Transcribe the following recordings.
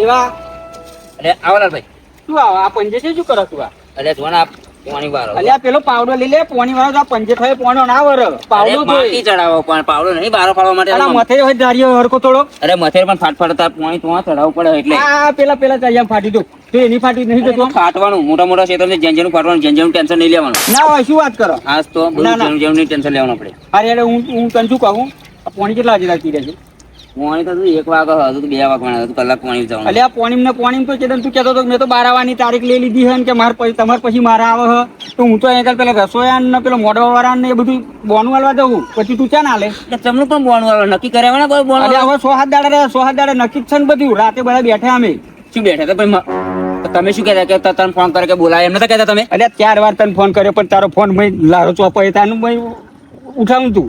દેવા અરે આવો લાલભાઈ શું આવો? આ પંજે છે? શું કરો તું આ? અરે જો આ પાણી વાળો અલ્યા પેલો પાવડો લઈ લે. પોણી વાળો આ પંજે થયો પોણો ના વર. પાવડો માટી ચડાવો પણ પાવડો નહીં બારો ફાડવા માટે અલા મથે હોય ધાર્યો હરકો થોડો. અરે મથેર પણ ફાટ ફાટ તાર પાણી તો ચડાવવું પડે એટલે. આ પેલા પેલા ચાલ્યા ફાટી દો તો એની ફાટી નહીં જતો. તો ફાટવાનું મોટા મોટા છે તમને જેન જેનું ફાટવાનું જેન જેનું ટેન્શન નહીં લેવાનું. ના હોય શું વાત કરો? આજ તો. બધું જેનું જેનું ટેન્શન લેવાનું આપણે. અરે અરે હું હું તને શું કહું? પોણી કેટલા હજી રાખી રહ્યા છે? પાણી તો એક વાગે હતું બે વાગ હતું કલાક પાણી જવાનું. અલ્યા પોણી ને પોણી તો કેદન તું કહેતો હતો મેં તો બારાવાની તારીખ લઈ લીધી હે ને કે મારે પછી તમારે પછી મારા આવે હે. તો હું તો અહીંયા પેલા રસોયાન ને પેલો મોડવા વાળા ને એ બધું બોનું હાલવા દઉં. પછી તું ક્યાં ના લે તમને પણ બોનું વાળો નક્કી કર્યા ને કોઈ બોનું હવે સો હાથ દાડે સો હાથ દાડે નક્કી જ છે ને બધું. રાતે બધા બેઠા અમે. શું બેઠા હતા? ભાઈ તમે શું કહેતા? કે તને ફોન કરે કે બોલાય? એમ નતા કહેતા તમે? અલ્યા ચાર વાર તને ફોન કર્યો પણ તારો ફોન મેં લારો ચોપાય તાનું મેં ઉઠાવું તું.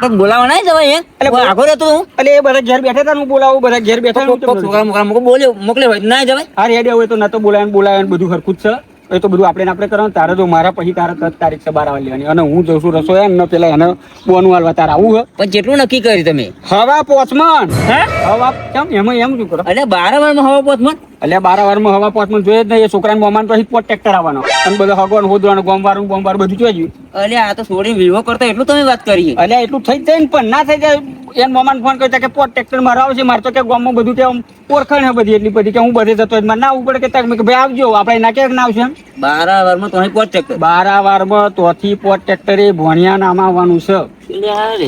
તો બોલાવા નહીં જવાય એમ. એટલે આગો રહેતો હું એટલે એ બધા ઘેર બેઠા હતા હું બોલાવું બધા ઘેર બેઠા છોકરા મોકલે બોલ્યો મોકલે હોય ના જવાય. હા રેડી હોય તો ના તો બોલાય ને બધું હરખું જ છે. એ તો બધું આપણે આપણે કરવાનું. તારે જો મારા પછી તારે દસ તારીખ છે બાર આવવા લેવાની અને હું જઉં છું રસોઈ ને પેલા એને બોનું હાલવા તારે આવું હે પણ જેટલું નક્કી કર્યું તમે. હવા પોચમન. હે? હવા કેમ? એમાં એમ શું કરો? એટલે બાર વારમાં હવા પોતમાં એટલે બાર વારમાં હવા પોચમન જોઈએ જ નહીં. એ છોકરાને મોમાન પછી પોત ટ્રેક્ટર આવવાનો. અને બધું હગવાનું હોદવાનું ગોમવારું ગોમવારું બધું જોઈ અલ્યા આ તો છોડી વિવો કરતા એટલું તમે વાત કરી એટલે એટલું થઈ જાય ને પણ ના થઈ જાય. એન મોમાન ફોન કર્યો કે પોત ટ્રેક્ટર મારો આવશે મારે તો કે ગામમાં બધું કે આમ ઓળખાણ હે બધી એટલી બધી કે હું બધે જતો મારે ના આવવું પડે કે મેં કીધું, ભાઈ આવજો આપણે ના ક્યાંક ના આવશે એમ. બારા વારમાં તો પોત ટ્રેક્ટર બારા વારમાં તોથી પોત ટ્રેક્ટર એ ભણિયા નામ આવવાનું છે.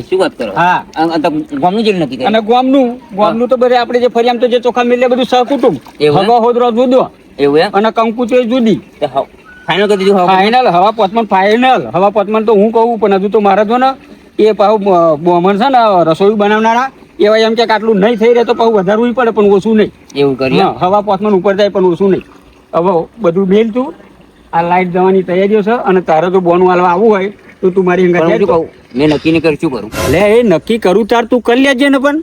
શું વાત કરો? હા. તો ગામનું જેટલું નક્કી અને ગામનું ગામનું તો બધે આપણે જે ફરિયામ તો જે ચોખા મિલે બધું સહકુટુંબ. એમ? હોદરો જુદો. એવું અને અને કંકુચો જુદી. ફાઇનલ કરી દીધું હવા ફાઇનલ હવા પોતમન ફાઇનલ હવા પોતમન તો હું કહું પણ હજુ તો મારા જો ને એ પાછું બોમણ છે ને રસોઈ બનાવનારા એવા એમ કે આટલું નહીં થઈ રહે તો પાછું વધારવું પડે પણ ઓછું નહીં. એવું કરીએ? હવા પોતમાં ઉપર જાય પણ ઓછું નહીં. હવે બધું મેલ તું. આ લાઈટ જવાની તૈયારીઓ છે અને તારે જો બોનું હાલવા આવવું હોય તો તું મારી મેં નક્કી નહીં કરી શું કરું? એટલે એ નક્કી કરું તાર તું કરી લેજે ને પણ.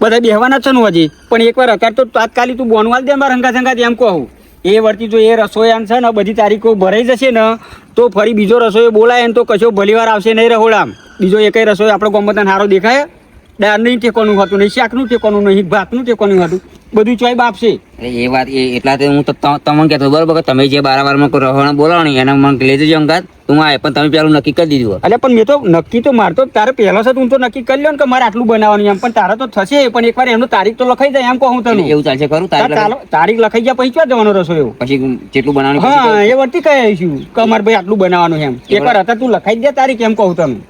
બધા બેહવાના છે ને હજી. પણ એકવાર અકાર તો તાત્કાલિક તું બોનવાલ દે મારા રંગા હંગાત એમ કહું. એ વર્તી જો એ રસોયાન છે ને, બધી તારીખો ભરાઈ જશે ને, તો ફરી બીજો રસોઈ બોલાય ને, તો કશો ભલીવાર આવશે નહીં રહોડામ બીજો એકય રસોઈ આપણો ગમત સારો દેખાય? દાળનું ઠેકોનું હતું નહીં શાકનું ઠેકોનું નહીં ભાતનું ઠેકોનું હતું. બધું ચોય બાપ છે. એ વાત એ એટલા તો હું તો તમને કહેતો હતો, બરોબર કે તમે જે બાર વારમાં કોઈ રહોણા બોલાવો ને એને મને લઈ જજો અંગાત તું આય પણ તમે પેલું નક્કી કરી દીધું એટલે પણ મેં તો નક્કી તો મારતો તારે પહેલો છે તું તો નક્કી કરી લ્યો ને કે મારે આટલું બનાવવાનું એમ પણ તારા તો થશે પણ એકવાર એમનો તારીખ તો લખાઈ જાય એમ કહું તને. એવું ચાલશે ખરું તારીખ તારે તારીખ લખાઈ ગયા પછી જવાનો રસો એવું? પછી જેટલું બનાવવાનું હા એ વર્તી કહે છું કે અમારે ભાઈ આટલું બનાવવાનું એમ. એકવાર હતા તું લખાઈ દે તારીખ એમ કહું તને.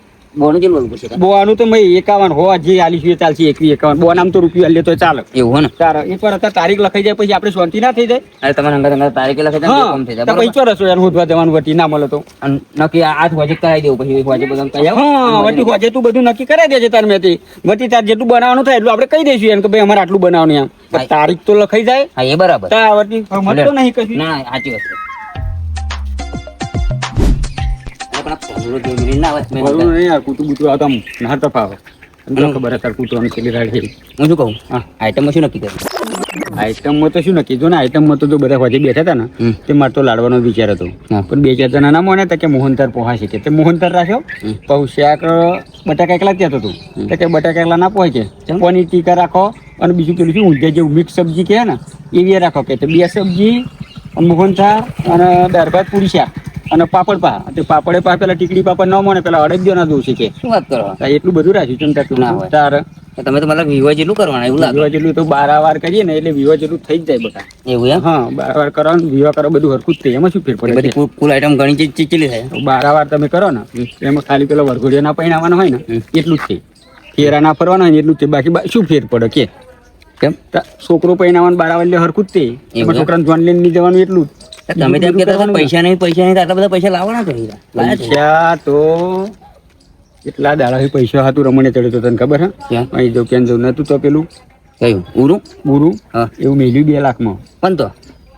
બોનું બોલવું. તો મેં એકાવન હોવા જે આલીશું એ ચાલશે એકવી એકાવન. બોનામ તો રૂપિયા લે તો ચાલે. એવું ને? હતા તારીખ લખાઈ જાય પછી આપણે શાંતિ ના થઈ જાય? અરે તમારે અંગાત અંગાત તારીખે લખે હા કમ થઈ જાય તો બરોબર? પછી ચો રસો યાર હોદવા જવાનું વટી ના મળે તો. નક્કી આઠ વાગે કરાવી દેવું પછી વાગે બધા કહી હા વટી હોજે તું બધું નક્કી કરાવી દેજે તાર મેથી. વટી તાર જેટલું બનાવવાનું થાય એટલું આપણે કહી દઈશું એમ કે ભાઈ અમારે આટલું બનાવવાનું એમ. તારીખ તો લખાઈ જાય. હા એ બરાબર. તા વટી નહીં કશું. ના ના સાચી વાત નહીં યાર કૂતું બૂતું આવતા આમ ના તો ફાવે ખબર હે કૂતરાની કેટલી રાડ છે. હું શું કહું? હા. આઈટમમાં શું નક્કી કર્યું? આઈટમમાં તો શું નક્કી? જો ને આઈટમમાં તો બધા હોજે બેઠા હતા ને તે મારે તો લાડવાનો વિચાર હતો. પણ બે ચાર જણા ના મોને કે મોહનતાર પહોંચે છે તે મોહનતાર રાખ્યો હમ. શાક બટાકા એકલા ત્યાં હતું. તો કે બટાકા એકલા ના પહોંચે? પનીર ટીકા રાખો અને બીજું પેલું શું? ઊંધિયા જેવું મિક્સ સબ્જી કહે ને એવી રાખો કે. બે સબ્જી મોહનથાળ અને દાળ ભાત પૂરી શાક. અને પાપડ પા. તે પાપડે પા પેલા ટીકડી પાપડ ન મળે પેલા અડદિયો ના દોષી કે શું વાત કરો? એટલું બધું રાખ્યું ચમચા તું ના હોય. તાર. તમે તો મતલબ વિવાહ જેટલું કરવાના એવું લાગે? વિવાહ જેટલું તો બાર વાર કરીએ ને એટલે વિવાહ જેટલું થઈ જ જાય બધા. એવું એમ? હા બાર વાર કરો ને વિવાહ કરો બધું હરખું જ થઈ એમાં શું ફેર પડે બધી કુલ- આઈટમ ઘણી ચીજ ચીચેલી થાય. બાર વાર તમે કરો ને એમાં ખાલી પેલો વરઘોડિયા ના પૈણાવાનો હોય ને એટલું જ થાય. ફેરા ના ફરવાના હોય એટલું જ થાય. બાકી શું ફેર પડે કે? કેમ? છોકરો પૈણાવાનું બાર વાર એટલે હરખું જ થાય. એવું એમાં છોકરાને જોન લઈને જવાનું એટલું જ. તમે તેમ કહેતા હતા, પૈસા નહીં પૈસા નહીં આટલા બધા પૈસા લાવવાના છો. પૈસા તો એટલા દાડા પૈસા હતું રમણે ચડ્યો તો તને ખબર હે? અહીં જો ક્યાં જવું નતું તો પેલું? કયું? ઉરુ ઉરુ હા. એવું મેલ્યું બે લાખમાં. પણ તો?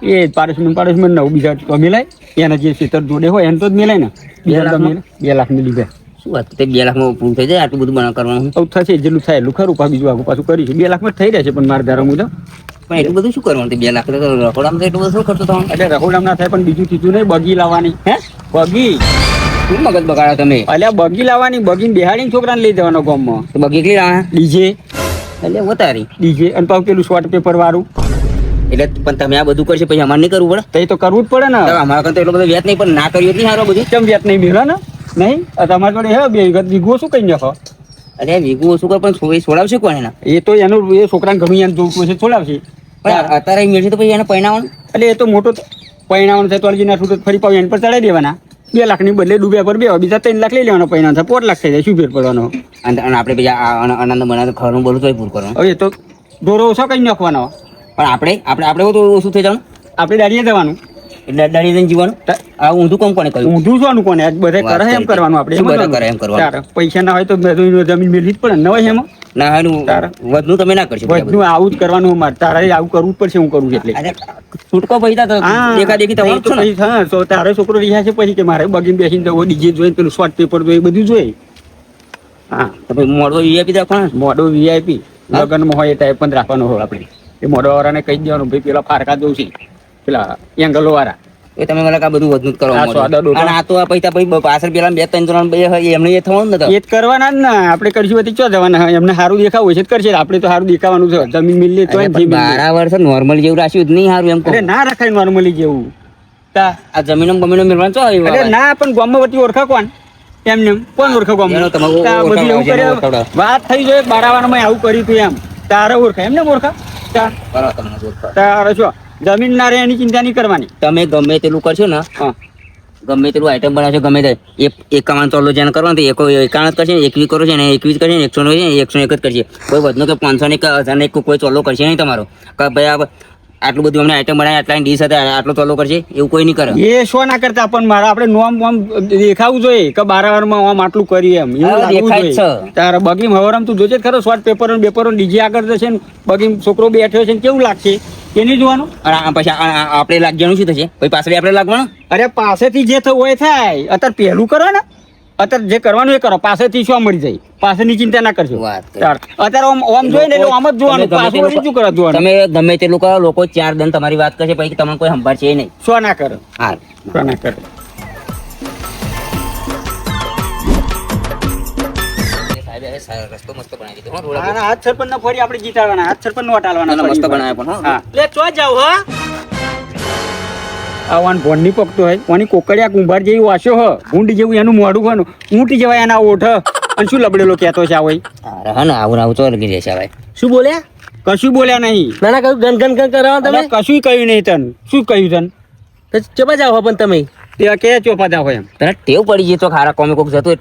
એ પારસમન પારસમન નવ બીજા તો મેલાય. એના જે ખેતર જોડે હોય એને તો જ મિલાય ને. બે લાખ બે લાખ ને લીધા. શું વાત? તે બે લાખમાં પૂરું થઈ જાય આટલું બધું બના કરવાનું. થશે જેટલું થાય એટલું ખરું પાછું બીજું આગળ પાછું કરીશું. બે લાખમાં જ થઈ રહેશે પણ મારે ધારા મુજબ પણ એટલું બધું શું કરવાનું? બે લાખ તો રખોડામાં તો એટલું બધું શું ખર્ચો થવાનું? એટલે રખોડામાં ના થાય પણ બીજું ચીજું નહીં બગી લાવવાની. હે? બગી. શું મગજ બગાડો તમે? અલ્યા બગી લાવવાની બગીને બેહાડીને છોકરાને લઈ જવાનો ગામમાં. તો બગી એકલી લાવવાના ડીજે. એટલે વતારી ડીજે અને પાછું પેલું શોર્ટ પેપર વાળું. એટલે પણ તમે આ બધું કરશો પછી અમારે નહીં કરવું પડે? તો એ તો કરવું જ પડે ને. અમારા કરતા એટલો બધો વ્યાજ નહીં પણ ના કર્યું નહીં સારું બધું? કેમ વ્યાજ નહીં મેળો ને? નહીં? તમારી જોડે હે બે વિગત વીઘો શું કઈ નાખો? અરે વીગુ ઓછું કર પણ છોડાવશે કોણ એના એ તો એનું એ છોકરાને ઘણું એને જોવું પડશે છોડાવશે. પણ અત્યારે મેળશે તો પછી એને પરિણામ એટલે એ તો મોટો પરિણામ છે તો અલગીના તો ફરી પાવ એન પર ચડાવી દેવાના. બે લાખની બદલે ડૂબ્યા પર બે બીજા ત્રણ લાખ લઈ લેવાનો પરિણામ થાય પોત લાખ થઈ જાય શું ફેર પડવાનો? અને આપણે પછી આનંદ બનાવે ખરું બોલું તો પૂરું કરવાનું. હવે એ તો ઢોરો ઓછો કઈ નાખવાનો. પણ આપણે આપણે આપણે તો ઓછું થઈ જવાનું આપણે દાડીએ જવાનું. એટલે ડરી જઈને જીવવાનું આ ઊંધું કામ કોને કહ્યું ઊંધું શું કોને? બધે કરે એમ કરવાનું આપણે શું એમ બધા કરે એમ કરવાનું? પૈસા ના હોય તો બધું જમીન મેળવી જ પડે ન હોય એમાં? ના હાનું. વધનું તમે ના કરશો વધનું આવું જ કરવાનું અમારે. તારે આવું કરવું પડશે હું કરું એટલે. છૂટકો પૈસા તો દેખા દેખી એ તમારું છો ને. હા, તો તારો છોકરો રહ્યા છે પછી કે મારે બગીને બેસીને જવો ડીજે જોઈને પેલું શોર્ટ પેપર જોઈએ બધું જોઈએ હા. તો મોડો વીઆઈપી રાખવાનો? મોડો વીઆઈપી લગ્નમાં હોય એ ટાઈપ પણ રાખવાનો હોય. આપણે. એ મોડો વાળાને કહી દેવાનું ભાઈ પેલા ફારકા દઉં છે. પેલા એંગલો વાળા એ તમે મને આ બધું વધનું જ ડોકા. અને આ તો પૈસા પછી પાછળ પેલા બે ત્રણ ત્રણ બે એમને એ થવાનું ને એ જ કરવાના જ ને. આપણે કરશું હોય ચો જવાના હોય? એમને સારું દેખાવું હોય છે જ કરશે. આપણે તો સારું દેખાવાનું છે. જમીન મિલી તો બારા વર્ષ નોર્મલ જેવું રાખ્યું જ નહીં સારું એમ. ના રખાય નોર્મલી જેવું. તા. આ જમીનો બમીનો મેળવાનું ચો ના પણ ગામમાં વતી ઓળખા કોણ? એમને એમ. કોણ ઓળખા ગામમાં? બધું એવું કરે. વાત થઈ જાય બારાવાનમાં આવું કર્યું તું એમ. તારે ઓળખા? એમને ઓળખા. તારે શું? જમીન ના રહે એની ચિંતા નહીં કરવાની. તમે ગમે તેલું કરશો ને ગમે તેલું આઈટમ બનાવશો ગમે તે એક એકાવન ચોલો જેને કરવાનું એક એકો એકાવન જ કરશે એકવીસ કરો છે ને એકવીસ કરશે ને એકસો નો એકસો એક જ કરશે. કોઈ વધનો કે પાંચસો ને એક હજાર ને કોઈ ચોલો કરશે નહીં તમારો. કે ભાઈ આ આટલું બધું અમને આઈટમ બનાવી આટલા ડીશ હતા આટલો ચોલો કરશે એવું કોઈ નહીં કરે. એ શો ના કરતા પણ મારા આપણે નોમ નોમ દેખાવું જોઈએ કે બારાવારમાં આમ આટલું કરીએ એમ એવું દેખાય છે. તારે બગીમ હવારામ તું જોજે ખરો શોર્ટ પેપર પેપર ડીજે આગળ જશે ને બગીમ છોકરો બેઠ્યો છે ને કેવું લાગશે? એ નહીં જોવાનું? અને પછી આપણે લાગવાનું શું થશે? પછી પાછળ આપણે લાગવાનું? અરે પાસેથી જે થયું હોય થાય. અત્યારે પહેલું કરો ને. અત્યારે જે કરવાનું એ કરો પાસેથી શું મળી જાય? પાસેની ચિંતા ના કરશો વાત કરી. તાર. અત્યારે આમ આમ જોઈએ ને આમ જ જોવાનું પાછું શું કરો જોવાનું? તમે ગમે તે લોકો લોકો ચાર દન તમારી વાત કરશે પછી તમને કોઈ સંભાળશે નહીં. શું ના કરો? હા શું ના કરો? રસ્તો મસ્ત બનાવી દીધો હા, હાથ સરપંચ ફરી આપણે જીતાડવાના હાથ સરપંચ નો હટાડવાના મસ્ત. બનાવ્યા પણ, હા. લે ચો જાવ હો? આવાન ભોનની પકતો હોય કોની કોકડિયા કુંભાર જેવી વાસ્યો હ. ઊંટ જેવું એનું મોઢું હોય ઊંટ જેવા એના ઓઠ અને શું લબડેલો કહેતો છે આવો હા ને આવું આવું તો લગી જશે ભાઈ શું બોલ્યા? કશું બોલ્યા નહીં. ના ના કયું ગન ગન ગન કરાવો તમે? કશું કહ્યું નહીં તન. શું કહ્યું તન? ચબા ચપા જાઓ પણ તમે? તે કે ચોપાદા હોય એમ? તને ટેવ પડી ગઈ તો ખારા કોમે કોક જતો હોય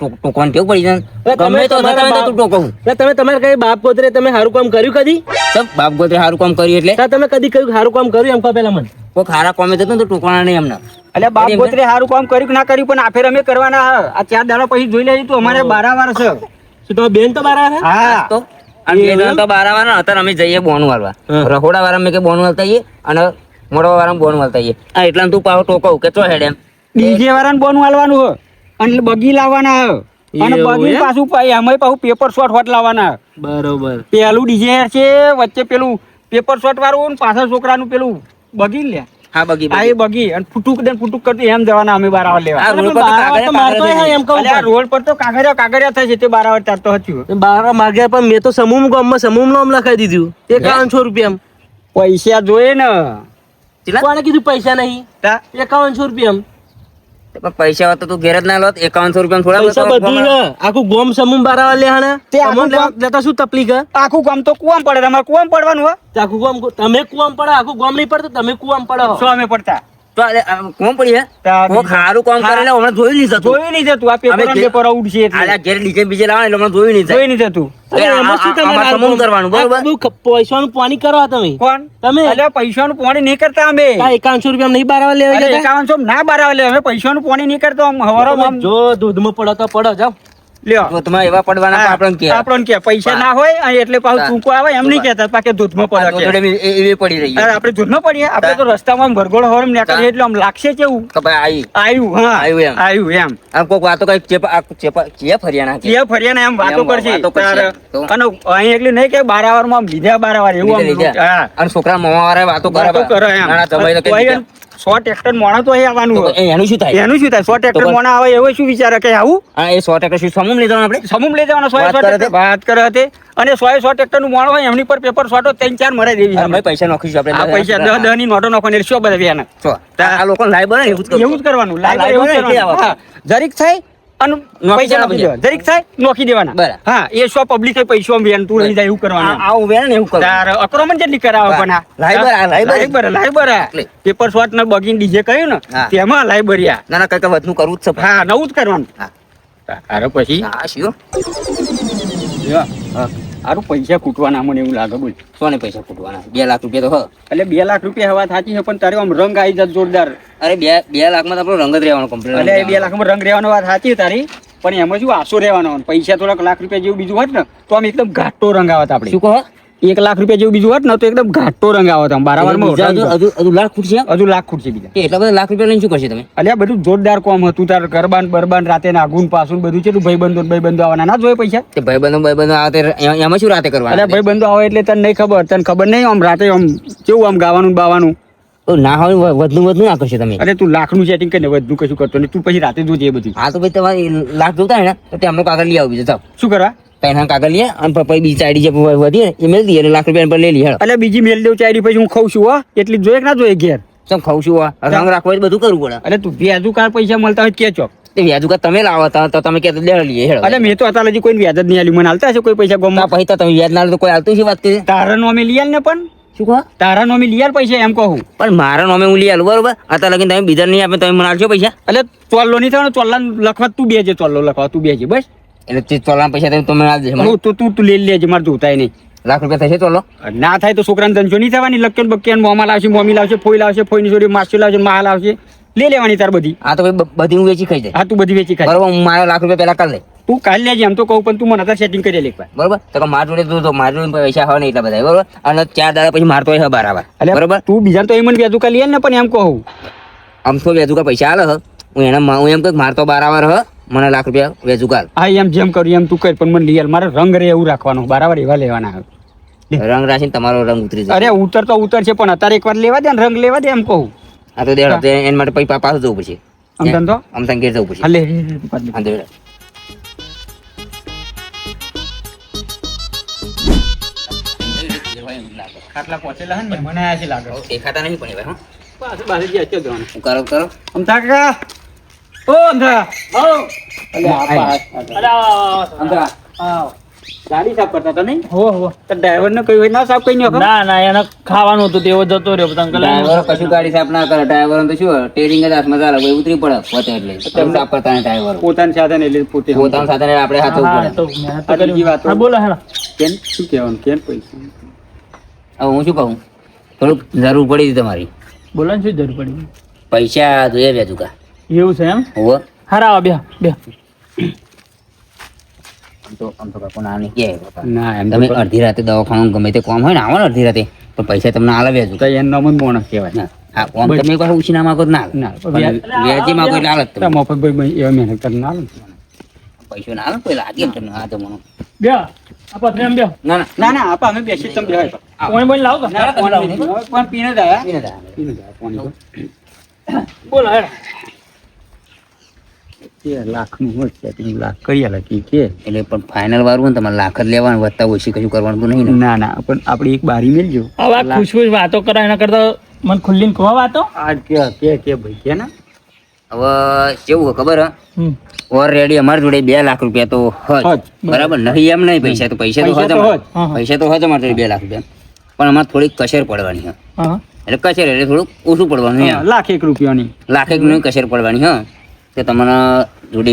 ટેવ પડી જાય. તમે ગમે તો તમારા તો ટોકવું એટલે તમે તમારે કઈ બાપ પોતરે તમે સારું કામ કર્યું કદી? બાપ ગોત્રે સારું કામ કર્યું એટલે? તમે કદી કર્યું સારું કામ કર્યું એમ કહો પેલા મને. કોઈ ખારા કોમે જતો તો ટોકવાના નહીં એમને. એટલે બાપ? ગોત્રે સારું કામ કર્યું કે ના કર્યું પણ આફેર અમે કરવાના આ ચાર દાડા પછી જોઈ લેજો તું અમારે બારા વાર છે. શું તો બેન તો બારા હે. હા તો. જણ તો બારા વાળા અત્યારે અમે જઈએ બોનું વાળવા હા. રખોડા વાળા અમે કે બોનું વાળતા જઈએ અને મોડવા વાળા બોનું વાળતા આ એટલા તું પાવ ટોકવું કે ચો હેડ એમ? ડીજે વાળાને બોનું હાલવાનું હ અને બગી લાવવાના હ. અને બગી પાછું એમાંય પાછું પેપર શોટ હોટ લાવવાના બરોબર. પેલું ડીજે છે વચ્ચે પેલું પેપર શોટ વાળું ને પાછળ છોકરાનું પેલું બગી લે હા બગી આ એ બગી અને ફૂટુક દે ફૂટુક કરતું એમ જવાના અમે બારાવર લેવા એમ કહું રોડ પર તો કાગળિયા કાગળિયા થાય છે તે બારાવર ચાલતો હતું બારા માગ્યા પણ મેં તો સમૂહ ગામમાં સમૂહ નામ લખાઈ દીધું. એકાવનસો રૂપિયા પૈસા જોઈએ ને. કોને કીધું પૈસા નહીં? એકાવનસો રૂપિયા પણ પૈસા હોત તો તું ઘેર જ ના લોત. એકાવનસો રૂપિયા થોડા પૈસા બધું આખું ગોમ સમૂહ બારાવા લે હાણે. તે આખું સમૂહ લેતા શું તકલીફ આખું ગામ તો કુવામ પડે. તમારે કુવામ પડવાનું હો? આખું ગામ તમે કુવામ પડે આખું ગામ નહીં પડતું તમે કુવામ પડો. શું અમે પડતા. તો કોણ પડી કોક સારું કામ કરે એટલે હમણાં જોયું નહીં થતું જોયું નહીં જતું. આ પેપર અમે ને જે- એટલે. ઘેર ડીજે બીજે લાવે એટલે હમણાં જોયું નહીં જોયું. અરે ના પાણી નહીં કરતો જો દૂધમાં પડો તો પડો જાઓ. લ્યો. તો એવા પડવાના આપણને કે. આપણને કે. પૈસા ના હોય એટલે પાછું હા. આવે એમ નહીં કેતા પાકે દૂધમાં આ પડે એવી પડી રહી અરે આપણે દૂધમાં પડીએ. આપણે તો રસ્તામાં આમ ભરગોળ નીકળીએ એટલે આમ લાગશે કેવું? કે ભાઈ આવ્યું હા. આવ્યું એમ. આવ્યું એમ. આમ કોક વાતો કઈ ચેપ આ ચેપા કે ફરિયાના ફર્યા ને એમ વાતો કરશે? અને અહીં એટલે નહીં કે બારાવારમાં લીધા બારાવાર એવું આમ. હા. અને છોકરા મોવા વાળા વાતો કરે વાતો કરે એમ સો ટ્રેક્ટર મોણા તો અહીં આવવાનું એનું શું થાય? એનું શું થાય? સો ટ્રેક્ટર મોણા આવે એવો શું વિચારે કે આવું? હા એ સો ટ્રેક્ટર શું સમૂહ લઈ જવાનું આપણે? સમૂહ લઈ જવાનો સો સો વાત કરે હતી અને સો સો ટ્રેક્ટરનું મોણ હોય એમની પર પેપર સોટો ત્રણ ચાર મરાઈ દેવી અમે પૈસા નાખીશું આપણે. પૈસા દસ દસની નોટો નાખવાની શું બધા આ લોકો લાઈવ બને એવું જ કરવાનું. લાઈવ. જરીક થાય અને પૈસા નાખી દેવા જરીક થાય નોખી દેવાના. બરાબર. હા એ સો પબ્લિક પૈસો વેન તું રહી જાય એવું કરવાનું. આ ઉભે ને એવું કરવું. તાર અક્રમણ જેટલી કરાવે. પણ આ. લાઈબર. પેપર શોટ ને બગીન ડીજે કહ્યું ને તેમાં લાઈબરિયા ના ના કઈ વધનું કરવું જ છે હા નવું જ કરવાનું. હા. તારે પછી? હા શું? હારું પૈસા કૂટવાના મને એવું લાગે બોલ. સોને પૈસા કૂટવાના બે લાખ રૂપિયા તો હ. એટલે બે લાખ રૂપિયા હવા થાચી છે પણ તારે આમ રંગ આવી જાય જોરદાર. અરે બે બે લાખમાં તો આપણો રંગ જ રહેવાનો કમ્પ્લીટ એટલે બે લાખમાં રંગ રહેવાનો વાત સાચી તારી પણ એમાં શું આસો રહેવાનો? પૈસા થોડાક લાખ રૂપિયા જેવું બીજું હોત ને તો આમ એકદમ ઘાટો રંગ આવત આપણે શું કહો? એક લાખ રૂપિયા જેવું બીજું હોત ને તો એકદમ ઘાટો રંગ આવે તમે બારાવાર બીજા હજુ હજુ લાખ ફૂટશે છે? હજુ લાખ ખૂટશે બીજા. કે એટલા બધા લાખ રૂપિયા લઈને શું કરશે તમે? અલ્યા બધું જોરદાર કોમ હતું તાર ગરબાન બરબાન રાતે નાગુન પાસુન બધું છે તું ભાઈબંધો ભાઈ ભાઈબંધો આવવાના. ના જોઈએ પૈસા? તે ભાઈબંધો ભાઈબંધો આ તે એમાં શું રાતે અલ્યા ભાઈ ભાઈબંધો આવે એટલે તને નહીં ખબર તને ખબર નહીં આમ રાતે આમ કેવું આમ ગાવાનું ને બાવાનું? ના હોય વધુ વધનું ના કરશે તમે. અરે તું લાખનું સેટિંગ કરીને વધુ કશું કરતો નહીં તું પછી રાતે જોજે એ બધું. હા તો ભાઈ તમારે લાખ જોતા ને તો તેમનો કાગળ લઈ આવું બીજો ચાલ શું કરવા? ત્રણ કાગળ લે અને પછી બીજી ચાડી જે વધી ને એ મેળ દઈએ લાખ રૂપિયા પર લઈ લે એટલે બીજી મેલ દેવ ચાડી પછી હું ખાઉં છું હો. એટલી જોઈએ કે ના જોઈએ ઘેર? ચમ ખાઉં છું આ રંગ રાખવા બધું કરવું પડે. એટલે તું વ્યાજુ કાર પૈસા મળતા હોય કે ચોક તે વ્યાજુ કાર તમે લાવો હતા તો તમે કહેતા દે લઈએ હેડો અરે મેં તો અત્યારે હજી કોઈ વ્યાજ જ નહીં આલ્યું મને હાલતા હશે કોઈ પૈસા ગમવા પછી તો તમે વ્યાજ ના તો કોઈ આવતું છે વાત કરી? તારા નોમે લઈ ને પણ. શું કહો? તારા નોમે લઈ પૈસા એમ કહું. પણ મારા નોમે હું લઈ આલું બરોબર? અત્યારે લગીને તમે બીજા નહીં આપે તમે મને આપશો પૈસા. એટલે ચોલ્લો નહીં થયો ને ચોલ્લા લખવા તું બેજે ચોલ્લો લખવા તું બેજે બસ. એટલે તે ચોલા પૈસા તમે તમે આ. હું તું તું તું લઈ લેજે મારે જોતાય નહીં. લાખ રૂપિયા થશે ચોલો ના થાય તો છોકરાને ધંધો નહીં થવાની. લક્કન બક્કન મોમાં લાવશે મોમી લાવશે ફોઈ લાવશે ફોઈની જોડે માસી લાવશે માલ લાવશે. લઈ લેવાની તાર બધી. આ તો બધી હું વેચી ખાઈ જાય. હા તું બધી વેચી ખાય બરોબર હું મારા લાખ રૂપિયા પહેલા કાઢ લે તું કાલ લેજે એમ તો કહું પણ તું મને અત્યારે સેટિંગ કરી લેખ બરોબર? તો મારા જોડે તો મારા જોડે પૈસા હોય ને એટલા બધા બરોબર? અને ચાર દાડા પછી મારતો હોય બરાબર બરોબર? તું બીજા તો એમ મને લઈ આલ ને પણ એમ કહું. આમ તો વેચુ કા પૈસા આલે હ. એના હું એમ કહું મારતો બરાબર હ મને લાખ રૂપિયા વેચુ કાલ હા એમ જેમ કર્યું એમ તું કર પણ મને લઈ મારે રંગ રે એવું રાખવાનો. બરાબર એવા લેવાના આવે રંગ રાખીને તમારો રંગ ઉતરી જાય. અરે ઉતર તો ઉતર છે પણ અત્યારે એકવાર લેવા દે ને રંગ લેવા દે એમ કહું. આ તો દેડો એના માટે પૈસા પાછું જવું પડશે. આમ તો આમ ઘેર જવું પડશે. હા લે ખાટલા પહોંચેલા હે ને મને આયા છે લાગે. દેખાતા નહીં પણ એ ભાઈ હો. પાછું બહાર જઈએ અત્યારે જવાનું. કરો કરો અમથા કાકા. ઓ અમથા અલે આ અમથા ગાડી સાફ કરતા હતા નહીં? હો હો. તો ડ્રાઈવર ને કહ્યું ના સાફ કઈ નહીં ના ના એને ખાવાનું હતું તેવો જતો રહ્યો અંકલ કશું ગાડી સાફ ના કરે. ડ્રાઈવર તો શું ટેરિંગ જ હાથમાં ચાલે ભાઈ ઉતરી પડે પોતે એટલે. તેમ સાફ કરતા નહીં પોતાની સાધન એટલે પોતે પોતાના સાથે આપણે બીજી બોલો હેલો. કેમ? શું કહેવાનું? કેમ પૈસા હવે હું શું કહું? થોડુંક જરૂર પડી હતી તમારી. બોલો ને શું જરૂર પડી? પૈસા જોઈએ વેચુકા એવું છે એમ? હોવે. હારા આવો બે બે તો આમ તો કાકો નાની કે ના એમ તમે અડધી રાતે દવાખાનું ગમે તે કોમ હોય ને આવો ને અડધી રાતે. પૈસા તમને આલે વેચું તો એનું નામ જ માણસ કહેવાય. ના હા કોમ તમે એકવાર ઉછી ના માગો તો ના ના, વ્યાજે માગો એટલે આલે જ તો તમને. મફતભાઈ એવા મહેનત કરીને ના આલે પૈસો ના આલત કોઈ લાગે તમને આ તો મને. બે આ પથરી બે ના ના. ના ના આપા અમે બેસી તમે કોઈ બોલ લાવો ના, પીને પીને પીને. બોલો કે લાખનું હોય setting લાખ કરી આલે કે કે. એટલે પણ ફાઇનલ વાળું ને તમારે લાખ જ લેવાનું વધતા ઓછી કશું કરવાનું તો નહીં ના. ના પણ આપણી એક બારી ખુશ ખુશ વાતો કરો એના કરતા મને ખુલ્લીને કહો વાતો. આ કે કે કે ભાઈ કે ના. હવે કેવું હોય ખબર હમ. ઓલરેડી અમારી જોડે બે લાખ રૂપિયા તો હજ. બરાબર. નહીં એમ નહીં પૈસા તો પૈસા તો પૈસા હજ. પૈસા તો હજ અમારે જોડે બે લાખ રૂપિયા. પણ અમારે થોડીક કસેર પડવાની હા. હા એટલે કસેર એટલે થોડુંક ઓછું પડવાનું લાખ એક રૂપિયાની. લાખ એક નું કસર પડવાની હા. કે તમને જોડે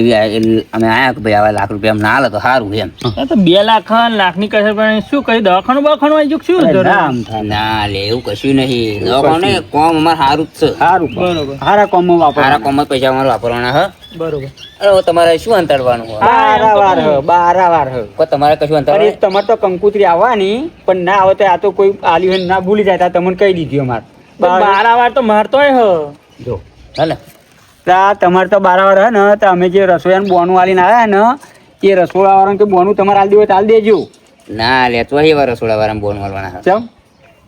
અમે આયા કે ભાઈ આવા લાખ રૂપિયા અમને હાલે તો સારું એમ. તો બે લાખ લાખની કસર પણ શું કરી દવાખાનું બવાખાનું આવી જુક શું ના, આમ થાય. ના લે એવું કશું નહીં. દવાખાનું નહીં, કોમ અમારે સારું જ છે. સારું બરોબર. સારા કોમમાં વાપરો સારા કોમ પૈસા અમારે વાપરવાના હા? બરોબર. અરે તમારે શું અંતરવાનું બારાવાર હ, બારાવાર હ. કોઈ તમારે કશું અંતર તમારે તો કંકુતરી આવવાની પણ ના આવે તો આ તો કોઈ આલી ના ભૂલી જાય તમને કહી દીધી અમારે. બારાવાર તો મારતોય હ. જો. હાલે. તો તમારે તો બારાવાર હે ને તો અમે જે રસોઈયાને બોનું આલીને આવ્યા ને એ રસોડાવાળાને કે બોનું તમારે આલી દેવું હોય તો આલી દેજો ના લે તો એવા રસોડા વાળા બોન હા. ચમ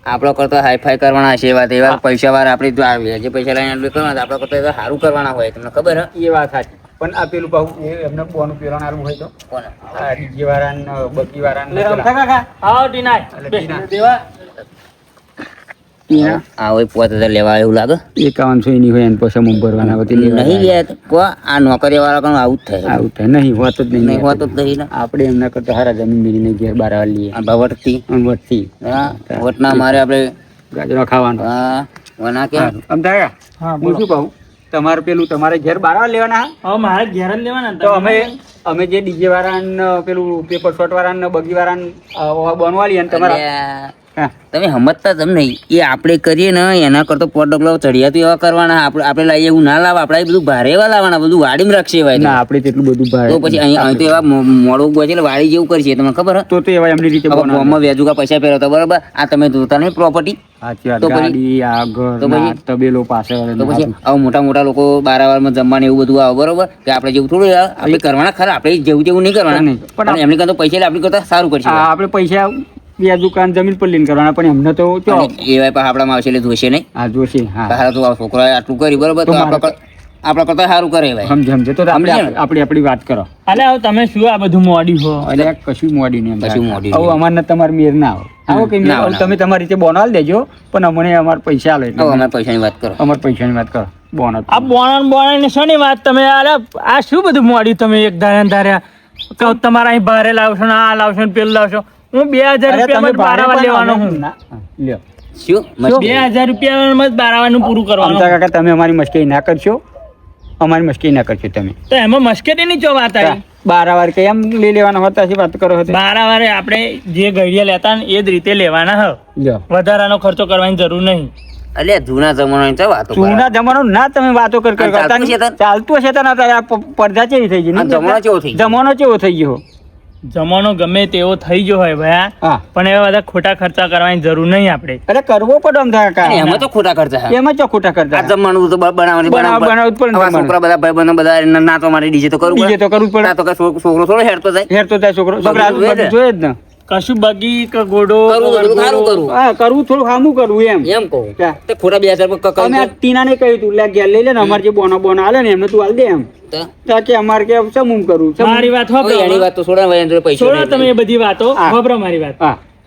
આપણો કરતો હાઈફાઈ કરવાના છે વાત એવા પૈસા વાળા આપણે જો આવે જે પૈસા લઈને આટલું કરવાના તો આપણો કરતો એવા સારું કરવાના હોય તમને ખબર હે એ વાત સાચી પણ આ પેલું પાછું એ એમને બોનું પેલો નારું હોય તો કોને આ ડીજે વાળા ને બગી વાળા ને લે, રમતા આવો એટલે ટીના. દેવા. આ હોય પાંચ હજાર લેવા એવું લાગે? એકાવનસો એની હોય એને પછી અમુક ભરવાના હોય નહીં લે કો આ નોકરી વાળા કણ આવું જ થાય. આવું થાય. નહીં હોત જ નહીં નહીં જ નહીં આપણે એમના કરતા હારા જમીન મેળીને ઘેર બાર લઈએ. વટતી હા વટના મારે આપણે ગાજરો ખાવાનો. હા વના કે? આમ હા, હું શું કહું? તમારે પેલું તમારે ઘેર બારવા લેવાના? હા? મારે ઘેર જ લેવાના તો અમે અમે જે ડીજે વાળા ને પેલું પેપર શોટ વાળા ને બગી વાળા ને લઈએ તમારા તમે સમજતા તમને નહીં એ આપણે કરીએ ને એના કરતો પોટ ડગલો ચડિયા તો એવા કરવાના. આપણે આપણે લાવીએ એવું ના લાવવા આપણે બધું ભારે એવા લાવવાના. બધું વાડીમાં રાખશે એવા ના આપણે તેટલું બધું તો પછી અહીં અહીં તો એવા મોડું ઊભો એટલે વાડી જેવું કરશે તમને ખબર તો તો એવા એમની રીતે ફોર્મમાં વેજુકા પૈસા ફેરવતા. બરાબર? આ તમે જોતા નહીં પ્રોપર્ટી મોટા મોટા લોકો બારાવારમાં જમવાનું એવું બધું આવે બરોબર? કે આપણે જેવું થોડું આપણે કરવાના ખરા. આપણે જેવું તેવું નહીં કરવાના. પણ એમની કરતા પૈસા આપણે કરતા સારું કરશે. આપણે પૈસા બે દુકાન જમીન પર લઈને કરવાના પણ એમને તો એ વાય આપણામાં આવશે એટલે જોશે નહીં? હા જોશે હા. સારા તો આ છોકરાએ આટલું કર્યું બરોબર? તો આપણા કરતા સારું કરે ભાઈ સમજે સમજે તો આપણે આપણી આપણી વાત કરો. અલે હવે તમે શું આ બધું મોડી હો? એટલે કશું મોડી નહીં કશું મોડી આવું અમારને તમારે મેર ના આવે. આવો કે ના તમે તમારી રીતે બોનાલ દેજો પણ અમને અમારે પૈસા લે હવે એટલે અમે પૈસાની વાત કરો. અમારે પૈસાની વાત કરો. બોનલ આ બોણન બોણન શોની વાત તમે? અરે આ શું બધું મોડી તમે? એક ધારે ધારે તમારા અહીં ભારે લાવશો ને આ લાવશો ને પેલું લાવશો. હું બે હજાર રૂપિયામાં જ ભાડે લેવાનો હું. લ્યો. શું? બે હજાર રૂપિયામાં જ બારાવારનું પૂરું કરવાનું. કાકા તમે અમારી મસ્કરી ના કરશો. અમારી મસ્કરી ના કરશો તમે. તો એમાં મશ્કરીની ચો વાત આવી? બારાવાર કે એમ લઈ લેવાના હોતા છે વાત કરો બારાવારે આપણે જે ઘડિયા લેતા ને એ જ રીતે લેવાના હ. વધારાનો ખર્ચો કરવાની જરૂર નહીં. અલ્યા જૂના જમાનો તો વાતો જૂના જમાનો ના તમે વાતો કર કર ચાલતું કરતા હશે પ- પડદા ચેવી થઈ ગઈ? જમાનો કેવો થઈ ગયો? જમાનો કેવો થઈ ગયો? જમાનો ગમે તેવો થઈ ગયો હોય ભયા પણ એવા બધા ખોટા ખર્ચા કરવાની જરૂર નહીં આપણે. અરે કરવો પડે કાકા. એમાં તો ખોટા ખર્ચા છે. એમાં ચો ખોટા આ જમવાનું તો બનાવવાની બનાવ- બનાવ- બનાવવું પડે છોકરા બધા ભાઈબંધો બધા ના નાતો મારી ડીજે તો કરવું ડીજે તો કરવું જ પડે. તો છોકરો છોકરો થોડો હેરતો જાય. હેર તો છોકરો. છોકરા બધું જોઈએ બધું જોઈએ જ ને. કશું બગી કે ગોડો કરવું સારું કરવું હા કરવું થોડું સામું કરવું એમ. એમ કહું. તે ખોરા બે હજાર અમે ટીનાને કહ્યું તું લે ઘેર લઈ લે ને અમારે જે બોનો બોનો આલે ને એમને તું આલ દે એમ. તો? કે અમારે કે સમૂહ કરું? મારી વાત હવે એની વાત તો છોડા હવે એની પૈસા છોડા તમે એ બધી વાતો. હા. મારી વાત.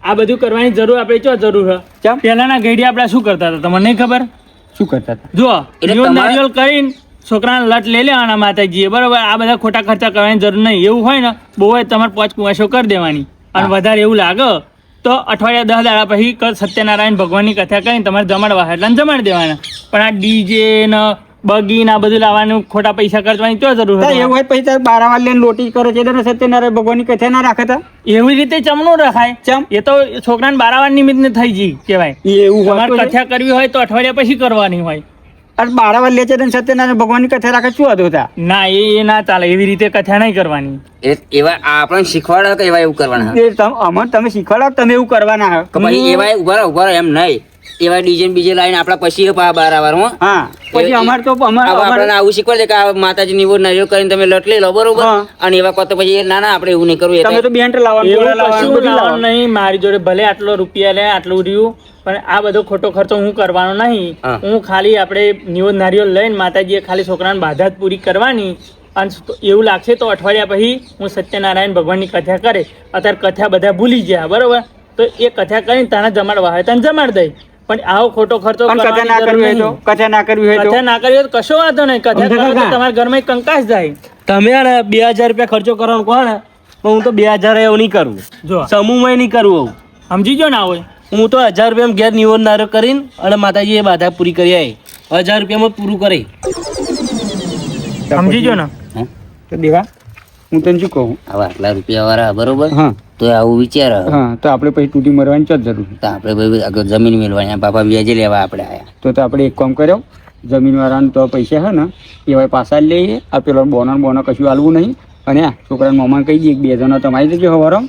આ બધું કરવાની જરૂર આપણે ચો જરૂર હ? પહેલાના ગઈડી આપણે શું કરતા હતા? તમને નહીં ખબર? શું કરતા હતા? જો એટલે જીવન કરીને છોકરાને લટ લઈ લેવાના માતાજીએ બરોબર? આ બધા ખોટા ખર્ચા કરવાની જરૂર નહીં. એવું હોય ને બહુ હોય તમારે પાંચ કુવાશો કરી દેવાની. અને વધારે એવું લાગે તો અઠવાડિયા દસ દાડા પછી સત્યનારાયણ ભગવાનની કથા કરીને તમારે જમાડવા એટલે જમાડી દેવાના. પણ આ ડીજે ને બગી ને આ બધું લાવવાનું ખોટા પૈસા ખર્ચવાની તો જરૂર એવું હોય પછી તાર બારાવાર લઈને લોટી કરે છે એટલે સત્યનારાયણ ભગવાનની કથા ના રાખે તા? એવી રીતે ચમનું રખાય. ચમ? એ તો છોકરાને બારાવાર નિમિત્ત થઈ જઈ કહેવાય. એવું કથા કરવી હોય તો અઠવાડિયા પછી કરવાની હોય. અરે બારાવાર લે છે ને સત્યનારાયણ ભગવાનની કથા રાખે શું હતું તા ના એ એ ના ચાલે એવી રીતે કથા નહીં કરવાની. એવા આપણને શીખવાડે કે એવા એવું કરવાના? એ તમે શીખવાડો તમે એવું કરવાના? એવા ઊભા ઊભા એમ નહીં. એવા ડીજે બીજે લાઈને આપણા પછી પા બાર આવરમાં હા. પછી અમાર તો આપણને આવું શીખવાડે કે માતાજી નિવો નરિયો કરીને તમે લટ લઈ લો બરોબર? અને એવા કહો પછી એ ના ના આપણે એવું નહીં કરવું તમે તો બેન્ટ લાવવાનું. નહીં મારી જોડે ભલે આટલો રૂપિયા લે આટલું રહ્યું પણ આ બધો ખોટો ખર્ચો હું કરવાનો નહીં. હું. ખાલી આપણે નિવેદ નારિયો લઈને માતાજીએ ખાલી છોકરાને બાધા જ પૂરી કરવાની. અને એવું લાગશે તો અઠવાડિયા પછી હું સત્યનારાયણ ભગવાનની કથા કરે. અત્યારે કથા બધા ભૂલી ગયા બરોબર? તો એ કથા કરીને તને જમાડવા હોય તને જમાડ દઈ. પણ આવો ખોટો ખર્ચો પણ કથા ના કરવી હોય તો? કથા ના કરવી હોય તો? કથા ના કરવી હોય તો કશો વાંધો નહીં. કથા કરો તો તમારા ઘરમાં એક કંકાસ જાય. તમે યાર બે હજાર રૂપિયા ખર્ચો કરવાનો કોણ? પણ હું તો બે હજાર એવું નહીં કરું. જો. સમૂહમાં નહીં કરવું આવું. સમજી ગયો ને આવો. હું તો હજાર રૂપિયા ઘેર નિવડ નારો કરીને અને માતાજી એ બાધા પૂરી કરી આવી હજાર રૂપિયામાં પૂરું કરી. સમજી જો ને તો દેવા હું તને શું કહું? આવા આટલા રૂપિયા વાળા બરોબર? હા. તો આવું વિચાર. હા તો આપણે પછી તૂટી મરવાની ચો જરૂર? તો આપણે ભાઈ જમીન મેળવાની બાપા વ્યાજે લેવા આપણે આયા. તો તો આપણે એક કામ કર્યો જમીન વાળાને તો પૈસા હે ને એવા પાછા જ લઈએ. આ પેલો બોનર બોનો કશું હાલવું નહીં. અને આ છોકરાને મોમાં કહી દઈએ કે બે જણા તમારી દેજો હવારો.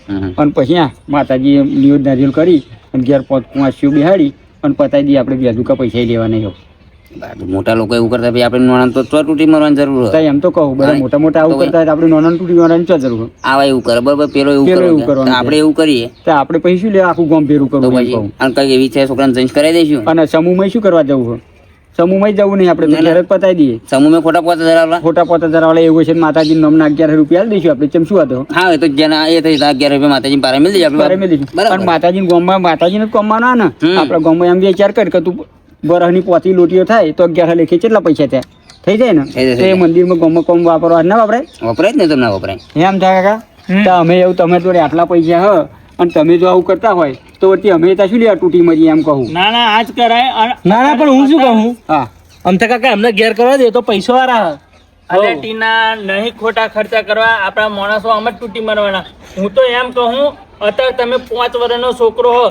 અને પછી આ માતાજીએ નિયોજ નારિયેલ કરી અને ઘેર પાંચ પાંચ શિવ બિહાડી અને પતાવી દઈએ આપણે વ્યાજુકા પૈસા લેવા નહીં હોય મોટા લોકો એવું કરતા પછી આપણે નાના તો ચો તૂટી મરવાની જરૂર હોય. એમ તો કહું બધા મોટા મોટા આવું કરતા આપણે નાના તૂટી મારવાની શું જરૂર આવા એવું કરે બરાબર પેલો એવું કરે આપણે એવું કરીએ. તો આપણે પછી શું લે આખું ગામ ભેરું તો કરવું પછી અને કઈ એવી છે છોકરાને ચેન્જ કરાવી દઈશું? અને સમૂહમાં શું કરવા જવું સમૂહમાં જવું નહીં આપણે તો. ઘરે જ પતાવી દઈએ. સમૂહ મેં ખોટા પોતા ધરાવવા ખોટા પોતા ધરાવાળા એવું છે માતાજી નામના અગિયાર રૂપિયા દઈશું આપણે ચમ શું હતો હા એ તો જેના એ થઈ અગિયાર રૂપિયા માતાજી પારા મળી જાય બારે મળી દઈશું. પણ માતાજી ગામમાં માતાજીને જ કોમવાનો ને. આપણા ગામમાં એમ વિચાર કર કે તું બરહની પોતી લોટીઓ થાય તો અગિયાર લેખે કેટલા પૈસા ત્યાં થઈ જાય ને? તો એ મંદિરમાં ગમે કોમ વાપરવા ના વાપરાય? વપરાય જ ને તમને વપરાય. એમ થાય કાકા? તો અમે એવું તમે જોડે આટલા પૈસા હ અને તમે જો આવું કરતા હોય તો વળી અમે ત્યાં શું લેવા તૂટી મરી એમ કહું. ના ના આજ કરાય ના ના પણ હું શું કહું? હા. અમથા કાકા એમને ઘેર કરવા દે તો પૈસો વાળા અલે ટીના નહીં ખોટા ખર્ચા કરવા આપણા માણસો આમ જ તૂટી મરવાના. હું તો એમ કહું અત્યારે તમે પાંચ વર્ષનો છોકરો હો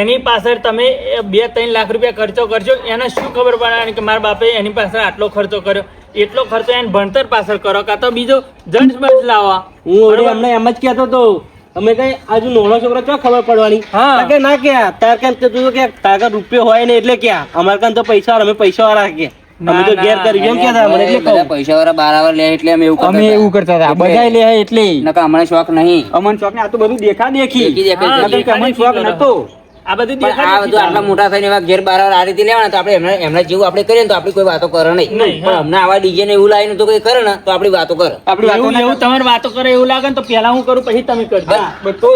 એની પાછળ તમે બે ત્રણ લાખ રૂપિયા ખર્ચો કરશો એને શું ખબર પડવાની કે મારા બાપે એની પાછળ આટલો ખર્ચો કર્યો? એટલો ખર્ચો એને ભણતર પાછળ કરો કાં તો બીજો જન્સ બંટ લાવવા હું એમને એમ જ કહેતો હતો. અમે કઈ આજુ નોળો છોકરો ક્યાં ખબર પડવાની? હા. કે ના ક્યાં? તાર કેમ? કે તું કે તાર રૂપિયો હોય ને એટલે ક્યાં? અમારે કાન તો પૈસા અમે પૈસા વાળા કે. અમે તો ઘેર કરી એમ કહેતા મને એટલે કહું. પૈસા વાળા બાર આવર લે એટલે અમે એવું કરતા અમે એવું કરતા હતા. એટલે- બધા લે એટલે. નકર અમને શોખ નહીં. અમન શોખ ને આ તો બધું દેખા દેખી. દેખી દેખી અમને શોખ નતો. આ બધું આ બધું આટલા મોટા થઈને એવા ઘેર બાર આ રીતે લેવાના તો આપણે એમને એમના જેવું આપણે કરીએ ને તો આપણી કોઈ વાતો કરે નહીં. પણ હા. અમને આવા ડીજે ને એવું લાવીને તો કોઈ કરે ને તો આપણી વાતો કરે. આપણી વાતો એવું એવું તમારે વાતો કરે એવું લાગે ને તો પહેલા હું કરું પછી તમે કરજો. તો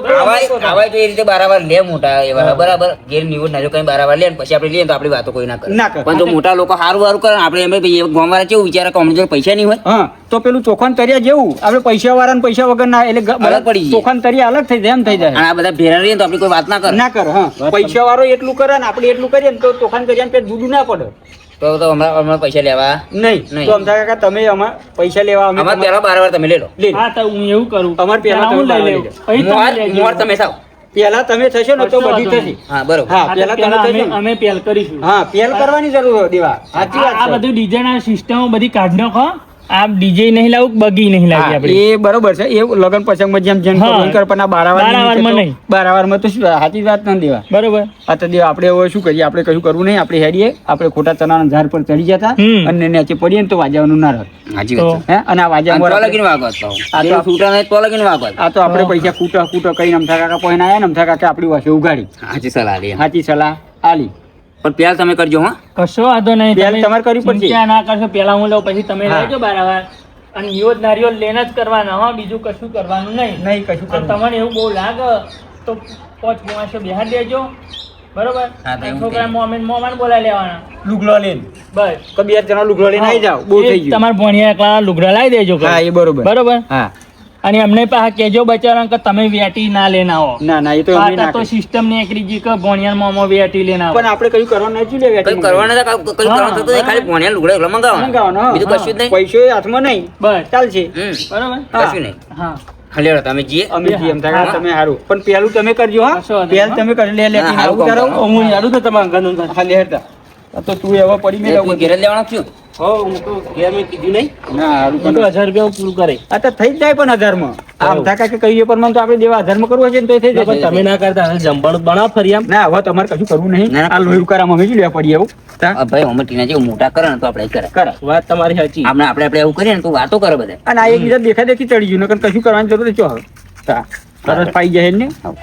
આવા એ રીતે બારાવાર લે મોટા એવા બરાબર? ઘેર નિવડ ના જો કઈ બારાવાર લે પછી આપણે લઈએ તો આપણી વાતો કોઈ ના કરે. ના પણ જો મોટા લોકો સારું સારું કરે આપણે એમ ભાઈ ગામવાળા કેવું વિચારે કે અમને પૈસા નહીં હોય? હા તો પેલું ચોખાન તરિયા જેવું. આપણે પૈસા વાળા ને પૈસા વગર ના એટલે. ચોખાન તરિયા અલગ થઈ જાય એમ થઈ જાય. આ બધા ભેરા રહીએ તો આપણી કોઈ વાત ના કરે. ના કર હા. પૈસા વાળો એટલું કરે ને આપણે એટલું કરીએ ને તો તોફાન તરિયા પેટ ના પડે. તો તો હમણાં હમણાં પૈસા લેવા? નહીં. નહીં. તો અમથા કાકા તમે અમાર પૈસા લેવા અમે અમાર પહેલા બાર વાર તમે લે લો. હા તો હું એવું કરું. અમાર પહેલા તમે લઈ લઈ તમે મોર તમે સાવ પેલા તમે થશો ને તો બધી થશે. હા બરોબર. હા પેલા તમે થશો અમે ને. પહેલ કરીશું. હા પેલ કરવાની જરૂર હોય દેવા. સાચી આ આ બધું ડીજે સિસ્ટમો બધી કાઢ નાખો આ ડીજે નહીં લાવું બગી નહીં લાવી આપણે? એ બરોબર છે. એ લગન પ્રસંગમાં જેમ જેમ કર પણ આ બારાવાર બારાવારમાં નહીં. બારાવારમાં તો શું સાચી વાત ન દેવા. બરોબર. આ તો દેવા આપણે હવે શું કરીએ? આપણે કશું કરવું નહીં. આપણે હેડીએ. આપણે ખોટા ચણાના ઝાડ પર ચડી જતા. અને નીચે પડીએ ને તો વાજવાનું ના રહે. સાચી વાત છે. હે? અને આ તો લગીને વાગત તો. આ તો છૂટા નહીં તો લગીને વાગત આ તો આપણે પૈસા કૂટા કૂટો કરીને અમથા કાકા પોઈને આયા ને અમથા કાકા આપણી વાસે ઉગાડી સાચી સલાહ લે. સાચી સલાહ. આલી. પણ પહેલ તમે કરજો હા. કશો વાંધો નહીં. પહેલ તમારે કરવી પડશે. ચિંતા ના કરશો પેલા હું લઉં પછી તમે. લેજો બરાબર અને યોજ નારિયોલ લેને જ કરવાના હા. બીજું કશું કરવાનું નહીં. નહીં કશું. તમને એવું બહુ લાગે તો પોચ પાંચસો બિહાર દેજો. બરોબર? છોકરા મોમેન મોમાન બોલાવી લેવાના. લુગડો લઈને બસ. બે જણા લુગડો લઈને આવી જાઓ. બહુ થઈ ગયું. તમારા ભણિયા એકલા લુગડા લાવી દેજો હા એ બરોબર. બરોબર? હા. અને એમને પાછા કેજો બચારા કે તમે વેટી ના લેના હો ના ના એ તો અમે ના તો સિસ્ટમ ને એકરી જી કે ભોણિયાર મોમો વેટી લેના પણ આપણે કયું કરવાનું નથી લે કઈ કરવાના હતા, કઈ કરવાનું તો ખાલી ભોણિયાર લુગડા એકલા મંગાવવાના. મંગાવવાનો, બીજું કશું જ નહીં. પૈસો હાથમાં નહીં. બસ. ચાલશે. બરાબર? કશું નહીં. હા. તમે જઈએ. અમે જીએ એમ થાય. હા. તમે સારું પણ પેલું તમે કરજો હા. પેલ. તમે કરી લે લે આવું હારું. કરો. હું તો તમારા ઘરનું ઘર. હેડતા. તો તું એવા પડી મેં તું ઘેર લેવાનો છું હો હું તો ઘેર મેં કીધું નહીં. ના હારું તો હજાર રૂપિયા પૂરું કરે. આ તો થઈ જ જાય પણ હજારમાં. આમ કે કહીએ પણ તો આપણે દેવા હજારમાં કરવું હશે ને તો થઈ જાય પણ તમે ના કરતા હવે બનાવો ફરી આમ. ના હવે તમારે કશું કરવું નહીં. આ લોહી ઉકારામાં અમે જ લેવા પડી એવું ભાઈ અમે ટીના જેવું મોટા કરે ને તો આપણે કરે. કરા. વાત તમારી સાચી. આપણે આપણે આપણે એવું કરીએ ને તો વાતો કરે બધા. અને આ એકબીજા દેખા દેખી ચડી ગયું ને કશું કરવાની જરૂર ચો હવે. તા. પાઈ જાય ને હા.